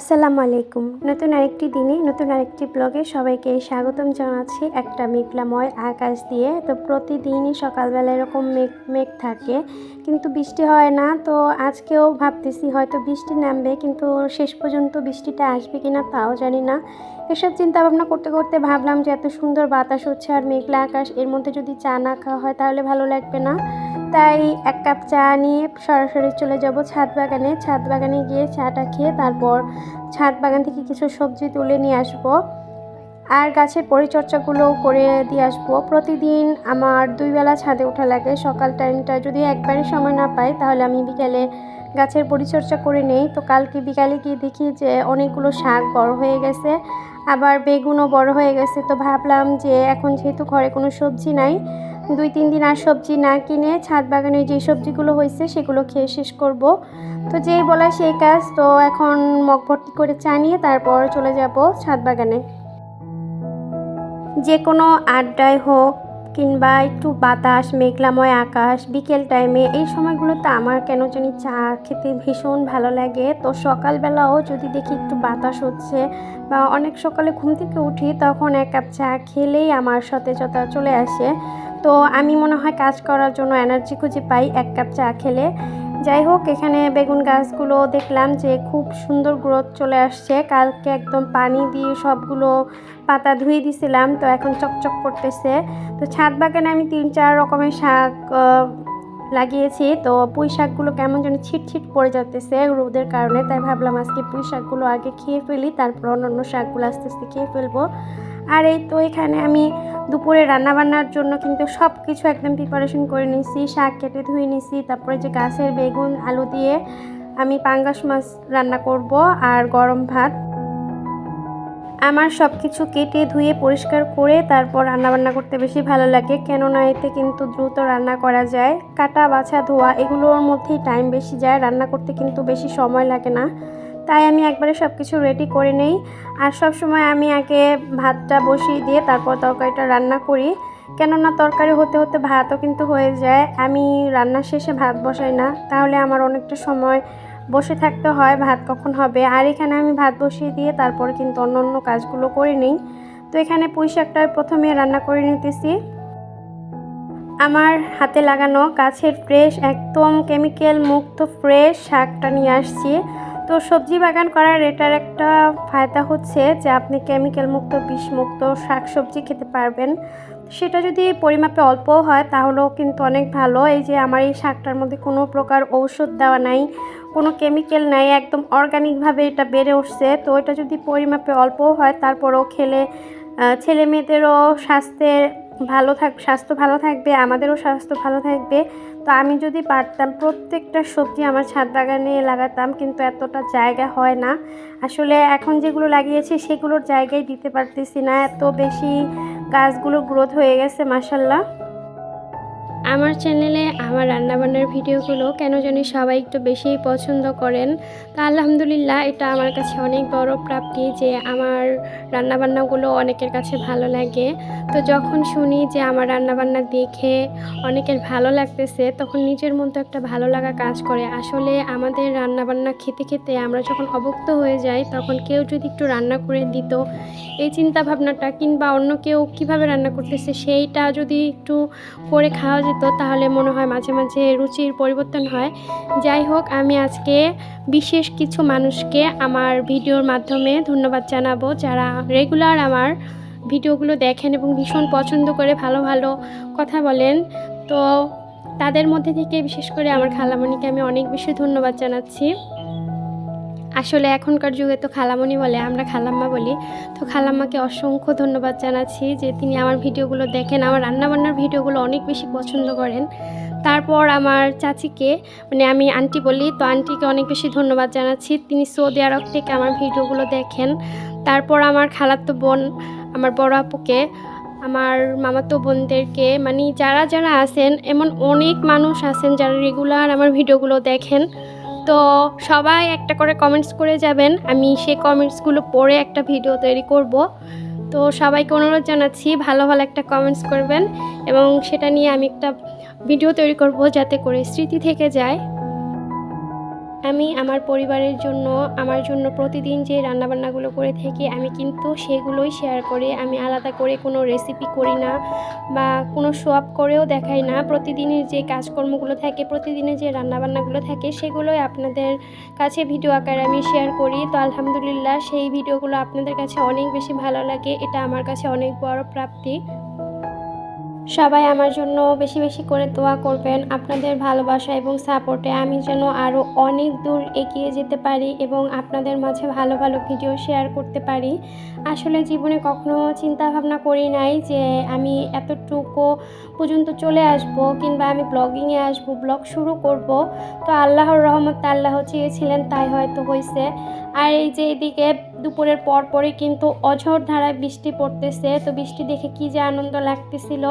আসসালামু আলাইকুম। নতুন আরেকটি দিনে, নতুন আরেকটি ব্লগে সবাইকে স্বাগতম জানাচ্ছি একটা মেঘলাময় আকাশ দিয়ে। তো প্রতিদিনই সকালবেলা এরকম মেঘ মেঘ থাকে, কিন্তু বৃষ্টি হয় না। তো আজকেও ভাবতেছি হয়তো বৃষ্টি নামবে, কিন্তু শেষ পর্যন্ত বৃষ্টিটা আসবে কিনা তাও জানি না। এসব চিন্তা ভাবনা করতে করতে ভাবলাম যে এত সুন্দর বাতাস হচ্ছে আর মেঘলা আকাশ, এর মধ্যে যদি চা না খাওয়া হয় তাহলে ভালো লাগবে না। তাই এক কাপ চা নিয়ে সরাসরি চলে যাব ছাদ বাগানে। ছাদ বাগানে গিয়ে চাটা খেয়ে তারপর ছাদ বাগান থেকে কিছু সবজি তুলে নিয়ে আসব। আর গাছের পরিচর্যাগুলো করে দিয়ে আসব। প্রতিদিন আমার দুই বেলা ছাদে ওঠা লাগে। সকাল টাইমটা যদি একবারই সময় না পাই, তাহলে আমি বিকেলে গাছের পরিচর্যা করে নেই। তো কালকে বিকালে গিয়ে দেখি যে অনেকগুলো শাক বড় হয়ে গেছে, আবার বেগুনও বড় হয়ে গেছে। তো ভাবলাম যে এখন যেহেতু ঘরে কোনো সবজি নাই দুই, তিন দিন আর সবজি না কিনে ছাদ বাগানে যে সবজিগুলো হয়েছে সেগুলো খেয়ে শেষ করব। তো যেই বলা সেই কাজ, তো এখন মগ ভর্তি করে চা নিয়ে তারপর চলে যাব ছাদ বাগানে। যে কোনো আড্ডায় হোক কিংবা একটু বাতাস, মেঘলাময় আকাশ, বিকেল টাইমে, এই সময়গুলোতে আমার কেন জানি চা খেতে ভীষণ ভালো লাগে। তো সকালবেলাও যদি দেখি একটু বাতাস হচ্ছে বা অনেক সকালে ঘুম থেকে উঠি, তখন এক কাপ চা খেলেই আমার সতেজতা চলে আসে। তো আমি মনে হয় কাজ করার জন্য এনার্জি খুঁজে পাই এক কাপ চা খেলে। যাই হোক, এখানে বেগুন গাছগুলো দেখলাম যে খুব সুন্দর গ্রোথ চলে আসছে। কালকে একদম পানি দিয়ে সবগুলো পাতা ধুয়ে দিছিলাম, তো এখন চকচক করতেছে। তো ছাদ বাগানে আমি তিন চার রকমের শাক লাগিয়েছি। তো পুঁই শাকগুলো কেমন যেন ছিটছিট পড়ে যাতেছে রোদের কারণে। তাই ভাবলাম আজকে পুঁই শাকগুলো আগে খেয়ে ফেলি, তারপর অন্য অন্য শাকগুলো আস্তে আস্তে খেয়ে ফেলব। আর এই তো এখানে আমি দুপুরে রান্না বান্নার জন্য কিন্তু সব কিছু একদম প্রিপারেশন করে নিয়েছি, শাক কেটে ধুয়ে নিয়েছি, তারপরে যে গাছের বেগুন, আলু দিয়ে আমি পাঙ্গাস মাছ রান্না করব আর গরম ভাত। আমার সব কিছু কেটে ধুয়ে পরিষ্কার করে তারপর রান্নাবান্না করতে বেশি ভালো লাগে, কেননা এতে কিন্তু দ্রুত রান্না করা যায়। কাটা, বাছা, ধোয়া, এগুলোর মধ্যেই টাইম বেশি যায়, রান্না করতে কিন্তু বেশি সময় লাগে না। তাই আমি একবারে সব কিছু রেডি করে নেই। আর সব সময় আমি আগে ভাতটা বসিয়ে দিয়ে তারপর তরকারিটা রান্না করি। কেননা তরকারি হতে হতে ভাতও কিন্তু হয়ে যায়। আমি রান্না শেষে ভাত বসাই না। তাহলে আমার অনেকটা সময় বসে থাকতে হয়, ভাত কখন হবে। আর এখানে আমি ভাত বসিয়ে দিয়ে তারপরে কিন্তু অন্য অন্য কাজগুলো করে নিই। তো এখানে পুঁই শাকটা প্রথমে রান্না করে নিতেছি। আমার হাতে লাগানো গাছের ফ্রেশ একদম কেমিক্যাল মুক্ত ফ্রেশ শাকটা নিয়ে আসছি। তো সবজি বাগান করার এটার একটা ফায়দা হচ্ছে যে আপনি কেমিক্যাল মুক্ত বিষমুক্ত শাক সবজি খেতে পারবেন। সেটা যদি পরিমাপে অল্প হয় তাহলেও কিন্তু অনেক ভালো। এই যে আমার এই শাকটার মধ্যে কোনো প্রকার ঔষধ দেওয়া নাই, কোনো কেমিক্যাল নাই, একদম অর্গানিকভাবে এটা বেড়ে উঠছে। তো এটা যদি পরিমাপে অল্পও হয় তারপরেও খেলে ছেলে মেয়েদেরও স্বাস্থ্যে ভালো থাক, স্বাস্থ্য ভালো থাকবে, আমাদেরও স্বাস্থ্য ভালো থাকবে। তো আমি যদি পারতাম, প্রত্যেকটা সবজি আমার ছাদ বাগানে লাগাতাম, কিন্তু এতটা জায়গা হয় না। আসলে এখন যেগুলো লাগিয়েছি, সেগুলোর জায়গায় দিতে পারতেছি না। এত বেশি গাছগুলো গ্রোথ হয়ে গেছে মাসাল্লাহ আমার চ্যানেলে আমার রান্নাবান্নার ভিডিওগুলো কেন জানি সবাই একটু বেশিই পছন্দ করেন। তা আলহামদুলিল্লাহ এটা আমার কাছে অনেক বড় প্রাপ্তি যে আমার রান্নাবান্নাগুলো অনেকের কাছে ভালো লাগে। তো যখন শুনি যে আমার রান্নাবান্না দেখে অনেকের ভালো লাগতেছে, তখন নিজের মধ্যে একটা ভালো লাগা কাজ করে। আসলে আমাদের রান্নাবান্না খেতে খেতে আমরা যখন অভুক্ত হয়ে যাই, তখন কেউ যদি একটু রান্না করে দিত, এই চিন্তা ভাবনাটা কিংবা অন্য কেউ কীভাবে রান্না করতেছে, সেইটা যদি একটু করে খাওয়া যেত তাহলে মনে হয় মাঝে মাঝে রুচির পরিবর্তন হয়। যাই হোক, আমি আজকে বিশেষ কিছু মানুষকে আমার ভিডিওর মাধ্যমে ধন্যবাদ জানাব যারা রেগুলার আমার ভিডিওগুলো দেখেন এবং ভীষণ পছন্দ করে ভালো ভালো কথা বলেন। তো তাদের মধ্যে থেকে বিশেষ করে আমার খালামণিকে আমি অনেক বেশি ধন্যবাদ জানাচ্ছি। আসলে এখনকার যুগে তো খালামণি বলে, আমরা খালাম্মা বলি। তো খালাম্মাকে অসংখ্য ধন্যবাদ জানাচ্ছি যে তিনি আমার ভিডিওগুলো দেখেন, আমার রান্নাবান্নার ভিডিওগুলো অনেক বেশি পছন্দ করেন। তারপর আমার চাচিকে মানে আমি আন্টি বলি, তো আন্টিকে অনেক বেশি ধন্যবাদ জানাচ্ছি। তিনি সৌদি আরব থেকে আমার ভিডিওগুলো দেখেন। তারপর আমার খালাতো বোন, আমার বড় আপুকে, আমার মামাতো বোনদেরকে মানে যারা যারা আছেন, এমন অনেক মানুষ আছেন যারা রেগুলার আমার ভিডিওগুলো দেখেন। তো সবাই একটা করে কমেন্টস করে যাবেন। আমি সেই কমেন্টসগুলো পড়ে একটা ভিডিও তৈরি করব। তো সবাইকে অনুরোধ জানাচ্ছি, ভালো ভালো একটা কমেন্টস করবেন এবং সেটা নিয়ে আমি একটা ভিডিও তৈরি করব যাতে করে স্মৃতি থেকে যায়। আমি আমার পরিবারের জন্য, আমার জন্য প্রতিদিন যে রান্নাবান্নাগুলো করে থাকি, আমি কিন্তু সেগুলোই শেয়ার করি। আমি আলাদা করে কোনো রেসিপি করি না বা কোনো আপ করেও দেখাই না। প্রতিদিনের যে কাজকর্মগুলো থাকে প্রতিদিনের যে রান্নাবান্নাগুলো থাকে, সেগুলোই আপনাদের কাছে ভিডিও আকারে আমি শেয়ার করি। তো আলহামদুলিল্লাহ, সেই ভিডিওগুলো আপনাদের কাছে অনেক বেশি ভালো লাগে। এটা আমার কাছে অনেক বড় প্রাপ্তি। সবাই আমার জন্য বেশি বেশি করে দোয়া করবেন। আপনাদের ভালোবাসা এবং সাপোর্টে আমি যেন আরও অনেক দূর এগিয়ে যেতে পারি এবং আপনাদের মাঝে ভালো ভালো ভিডিও শেয়ার করতে পারি। আসলে জীবনে কখনো চিন্তা ভাবনা করি নাই যে আমি এতটুকু পর্যন্ত চলে আসব কিংবা আমি ব্লগিংয়ে আসব ব্লগ শুরু করব। তো আল্লাহর রহমত আল্লাহ চেয়েছিলেন, তাই হয়তো হয়েছে। আর এই যে এদিকে দুপুরের পর পরই কিন্তু অঝর ধারায় বৃষ্টি পড়তেছে। তো বৃষ্টি দেখে কি যে আনন্দ লাগতেছিল।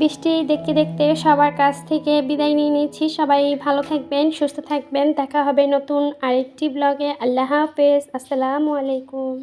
বৃষ্টি দেখতে দেখতে সবার কাছ থেকে বিদায় নিয়ে নিচ্ছি। সবাই ভালো থাকবেন, সুস্থ থাকবেন। দেখা হবে নতুন আরেকটি ব্লগে আল্লাহ হাফেজ। আসসালামু আলাইকুম।